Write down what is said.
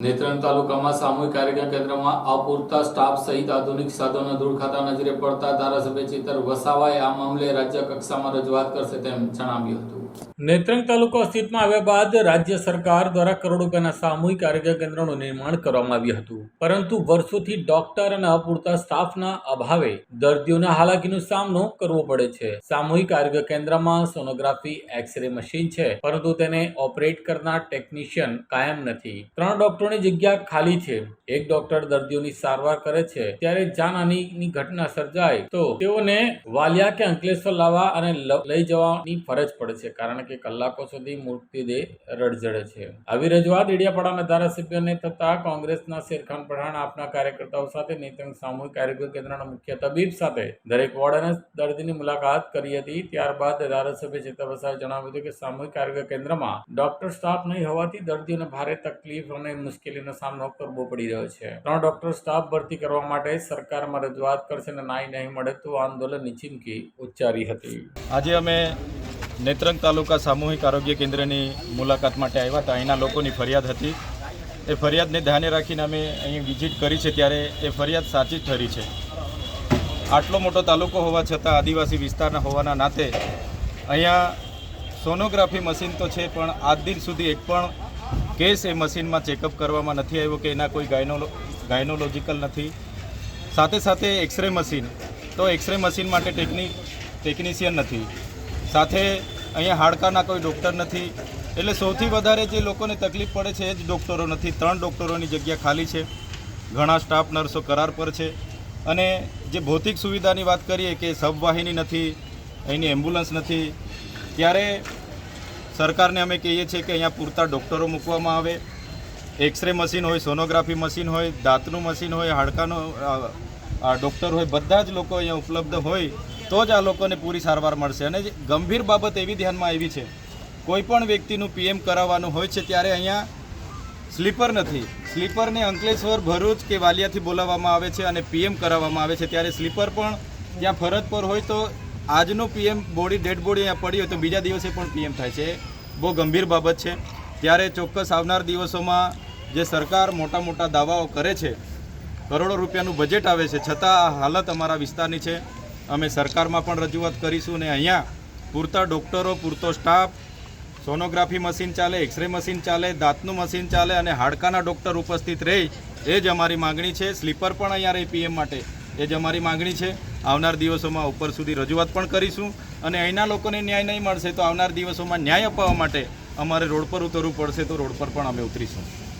નેત્રંગ તાલુકામાં સામૂહિક આરોગ્ય કેન્દ્રમાં અપૂરતા સ્ટાફ સહિત આધુનિક સાધનો દૂર ખાતા નજરે પડતા ધારાસભ્ય ચિતર વસાવાએ આ મામલે રાજ્ય કક્ષામાં રજૂઆત કરશે તેમ જણાવ્યું હતું. નેત્રંગ તાલુકો અસ્તિત્વમાં આવ્યા બાદ રાજ્ય સરકાર દ્વારા કરોડ રૂપિયાના સામૂહિક આરોગ્ય કેન્દ્રનું નિર્માણ કરવામાં આવ્યું હતું. પરંતુ વર્ષોથી ડોક્ટર અને અપૂરતા સ્ટાફના અભાવે દર્દીઓના હાલાકીનો સામનો કરવો પડે છે. સામૂહિક આરોગ્ય કેન્દ્રમાં સોનોગ્રાફી, એક્સરે મશીન છે, પરંતુ તેને ઓપરેટ કરનાર ટેકનિશિયન કાયમ નથી. ત્રણ ડોક્ટરોની જગ્યા ખાલી છે. એક ડોક્ટર દર્દીઓની સારવાર કરે છે, ત્યારે જાનહાનિની ઘટના સર્જાય, તો તેઓને વાલિયા કે અંકલેશ્વર લાવવા અને લઈ જવાની ફરજ પડે છે, કારણ કે કલાકો સુધી મૃત્યુદેહ રડઝડે છે. આવી રજૂઆત ડેડિયાપાડાના ધારાસભ્યોને થતા કોંગ્રેસના શેરખાન પઠાણ, આપના કાર્યકર્તાઓ સાથે નેત્રંગ સામૂહિક આરોગ્ય કેન્દ્રના મુખ્ય તબીબ સાથે દરેક વોર્ડ અને દર્દીની મુલાકાત કરી હતી, ત્યારબાદ ધારાસભ્ય ચેતર વસાવે જણાવ્યું હતું કે સામૂહિક આરોગ્ય કેન્દ્રમાં ડોક્ટર સ્ટાફ નહીં હોવાથી દર્દીઓને ભારે તકલીફ અને મુશ્કેલીનો સામનો કરવો પડી રહ્યો છે. ત્રણ ડોક્ટર સ્ટાફ ભરતી કરવા માટે સરકારમાં રજૂઆત કરશે અને નાઈ નહીં મળે તો આંદોલનની ચીમકી ઉચ્ચારી હતી. આજે અમે નેત્રંગ તાલુકા સામૂહિક આરોગ્ય કેન્દ્રની મુલાકાત માટે આવ્યા હતા. અહીંના લોકોની ફરિયાદ હતી. એ ફરિયાદને ધ્યાને રાખીને અમે અહીં વિઝિટ કરી છે ત્યારે એ ફરિયાદ સાચી જ ઠરી છે. આટલો મોટો તાલુકો હોવા છતાં આદિવાસી વિસ્તારના હોવાના નાતે અહીંયા સોનોગ્રાફી મશીન તો છે, પણ આજ દિન સુધી એક પણ કેસ એ મશીનમાં ચેકઅપ કરવામાં નથી આવ્યો કે એના કોઈ ગાયનો ગાયનોલોજિકલ નથી. સાથે સાથે એક્સરે મશીન. તો એક્સરે મશીન માટે ટેકનિક ટેકનિશિયન નથી. સાથે અહીંયા હાડકાના કોઈ ડૉક્ટર નથી. એટલે સૌથી વધારે જે લોકોને તકલીફ પડે છે એ જ ડૉક્ટરો નથી. ત્રણ ડૉક્ટરોની જગ્યા ખાલી છે. ઘણા સ્ટાફ નર્સો કરાર પર છે. અને જે ભૌતિક સુવિધાની વાત કરીએ કે સબવાહિની નથી, અહીંની એમ્બ્યુલન્સ નથી. ત્યારે સરકારને અમે કહીએ છીએ કે અહીંયા પૂરતા ડૉક્ટરો મૂકવામાં આવે. એક્સરે મશીન હોય સોનોગ્રાફી મશીન હોય, દાંતનું મશીન હોય, હાડકાનો ડૉક્ટર હોય, બધા જ લોકો અહીંયા ઉપલબ્ધ હોય તો જ આ લોકોને પૂરી સારવાર મળશે. અને ગંભીર બાબત એવી ધ્યાનમાં આવી છે, કોઈ પણ વ્યક્તિનું પીએમ કરાવવાનું હોય છે ત્યારે અહીંયા સ્લીપર નથી. સ્લીપરને અંકલેશ્વર, ભરૂચ કે વાલિયાથી બોલાવવામાં આવે છે અને પીએમ કરાવવામાં આવે છે. ત્યારે સ્લીપર પણ ત્યાં ફરજ પર હોય તો આજનું પીએમ બોડી, ડેડ બોડી અહીંયા પડી હોય તો બીજા દિવસે પણ પીએમ થાય છે. બહુ ગંભીર બાબત છે. ત્યારે ચોક્કસ આવનાર દિવસોમાં જે સરકાર મોટા મોટા દાવાઓ કરે છે, કરોડો રૂપિયાનું બજેટ આવે છે, છતાં આ હાલત અમારા વિસ્તારની છે. અમે સરકારમાં પણ રજૂઆત કરીશું ને અહીંયા પૂરતા ડૉક્ટરો, પૂરતો સ્ટાફ, સોનોગ્રાફી મશીન ચાલે, એક્સરે મશીન ચાલે, દાંતનું મશીન ચાલે અને હાડકાના ડૉક્ટર ઉપસ્થિત રહે, એ જ અમારી માગણી છે. સ્લીપર પણ અહીંયા રહે પીએમ માટે, એ જ અમારી માગણી છે. આવનાર દિવસોમાં ઉપર સુધી રજૂઆત પણ કરીશું અને અહીંના લોકોને ન્યાય નહીં મળશે તો આવનાર દિવસોમાં ન્યાય અપાવવા માટે અમારે રોડ પર ઉતરવું પડશે તો રોડ પર પણ અમે ઉતરીશું.